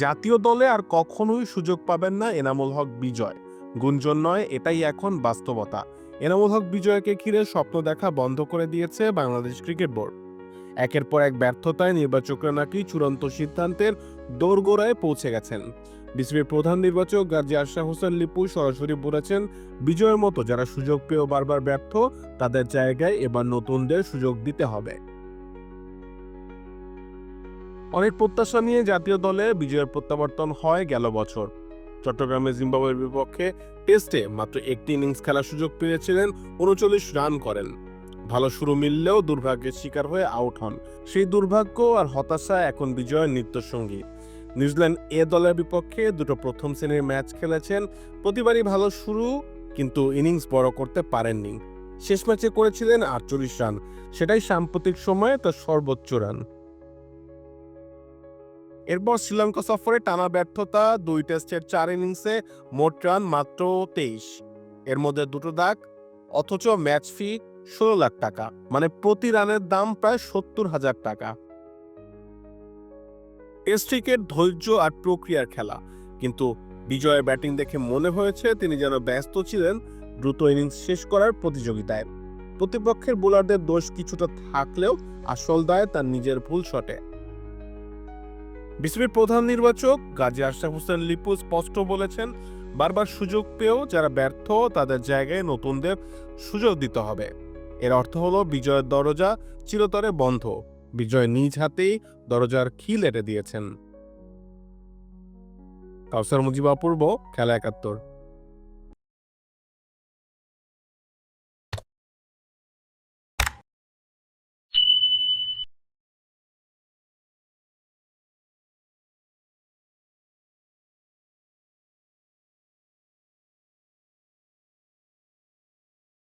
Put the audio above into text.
জাতীয় দলে আর কখনোই সুযোগ পাবেন না এনামুল হক বিজয়। গুঞ্জন নয়, এটাই এখন বাস্তবতা। এনামুল হক বিজয়কে ঘিরে স্বপ্ন দেখা বন্ধ করে দিয়েছে বাংলাদেশ ক্রিকেট বোর্ড। একের পর এক ব্যর্থতায় নির্বাচকরা নাকি চূড়ান্ত সিদ্ধান্তের দোরগোড়ায় পৌঁছে গেছেন। বিসিবির প্রধান নির্বাচক গাজী আশরাফ হোসেন লিপু সরাসরি বলেছেন, বিজয়ের মতো যারা সুযোগ পেয়েও বারবার ব্যর্থ, তাদের জায়গায় এবার নতুনদের সুযোগ দিতে হবে। অনেক প্রত্যাশা নিয়ে জাতীয় দলে বিজয়ের প্রত্যাবর্তন হয় গেল বছর। চট্টগ্রামে জিম্বাবুয়ের বিপক্ষে টেস্টে মাত্র একটি ইনিংস খেলার সুযোগ পেয়েছিলেন উনচল্লিশ রান করেন। ভালো শুরু মিললেও দুর্ভাগ্যের শিকার হয়ে আউট হন। সেই দুর্ভাগ্য আর হতাশা এখন বিজয়ের নিত্যসঙ্গী। নিউজিল্যান্ড এ দলের বিপক্ষে দুটো প্রথম শ্রেণির ম্যাচ খেলেছেন। প্রতিবারই ভালো শুরু, কিন্তু ইনিংস বড় করতে পারেননি। শেষ ম্যাচে করেছিলেন আটচল্লিশ রান। সেটাই সাম্প্রতিক সময়ে তার সর্বোচ্চ রান। এরপর শ্রীলঙ্কা সফরে টানা ব্যর্থতা, দুই টেস্টের চার ইনিংসে মোট রান মাত্র তেইশ। এর মধ্যে দুটো দাগ, অথচ ম্যাচ ফি ষোলো লাখ টাকা মানে প্রতি রানের দাম প্রায় সত্তর হাজার টাকা। টেস্ট ক্রিকেট ধৈর্য আর প্রক্রিয়ার খেলা, কিন্তু বিজয়ের ব্যাটিং দেখে মনে হয়েছে তিনি যেন ব্যস্ত ছিলেন দ্রুত ইনিংস শেষ করার প্রতিযোগিতায়। প্রতিপক্ষের বোলারদের দোষ কিছুটা থাকলেও আসল দায় তার নিজের ভুল শটে। বিসিবির প্রধান নির্বাচক গাজী আশরাফ হোসেন লিপু স্পষ্ট বলেছেন, বারবার সুযোগ পেয়েও যারা ব্যর্থ, তাদের জায়গায় নতুনদের সুযোগ দিতে হবে। এর অর্থ হলো বিজয়ের দরজা চিরতরে বন্ধ। বিজয় নিজ হাতেই দরজার খিল এটে দিয়েছেন। কাউসার মুজিব অপূর্ব, খেলা একাত্তর।